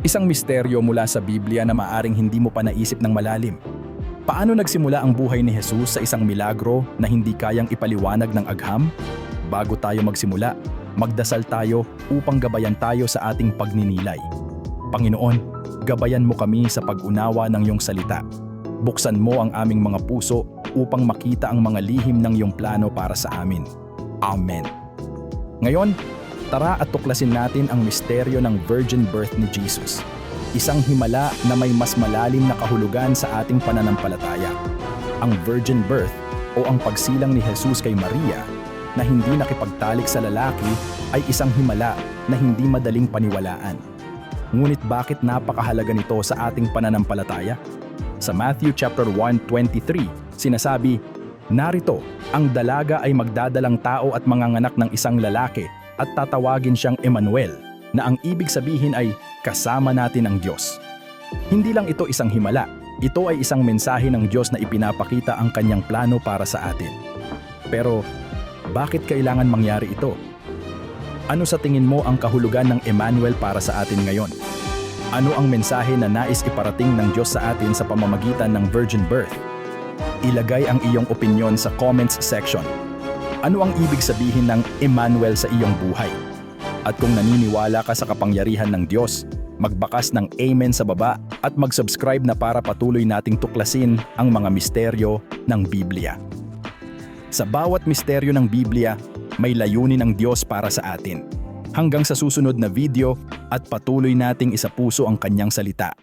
Isang misteryo mula sa Biblia na maaring hindi mo pa naisip ng malalim. Paano nagsimula ang buhay ni Jesus sa isang milagro na hindi kayang ipaliwanag ng agham? Bago tayo magsimula, magdasal tayo upang gabayan tayo sa ating pagninilay. Panginoon, gabayan mo kami sa pag-unawa ng iyong salita. Buksan mo ang aming mga puso upang makita ang mga lihim ng iyong plano para sa amin. Amen. Ngayon, tara at tuklasin natin ang misteryo ng virgin birth ni Jesus. Isang himala na may mas malalim na kahulugan sa ating pananampalataya. Ang virgin birth o ang pagsilang ni Jesus kay Maria na hindi nakipagtalik sa lalaki ay isang himala na hindi madaling paniwalaan. Ngunit bakit napakahalaga nito sa ating pananampalataya? Sa Matthew chapter 1:23, sinasabi, Narito, ang dalaga ay magdadalang tao at manganganak ng isang lalaki at tatawagin siyang Emmanuel, na ang ibig sabihin ay kasama natin ang Diyos. Hindi lang ito isang himala, ito ay isang mensahe ng Diyos na ipinapakita ang kanyang plano para sa atin. Pero, bakit kailangan mangyari ito? Ano sa tingin mo ang kahulugan ng Emmanuel para sa atin ngayon? Ano ang mensahe na nais iparating ng Diyos sa atin sa pamamagitan ng virgin birth? Ilagay ang iyong opinion sa comments section. Ano ang ibig sabihin ng Emmanuel sa iyong buhay? At kung naniniwala ka sa kapangyarihan ng Diyos, magbakas ng Amen sa baba at mag-subscribe na para patuloy nating tuklasin ang mga misteryo ng Biblia. Sa bawat misteryo ng Biblia, may layunin ng Diyos para sa atin. Hanggang sa susunod na video at patuloy nating isapuso ang kanyang salita.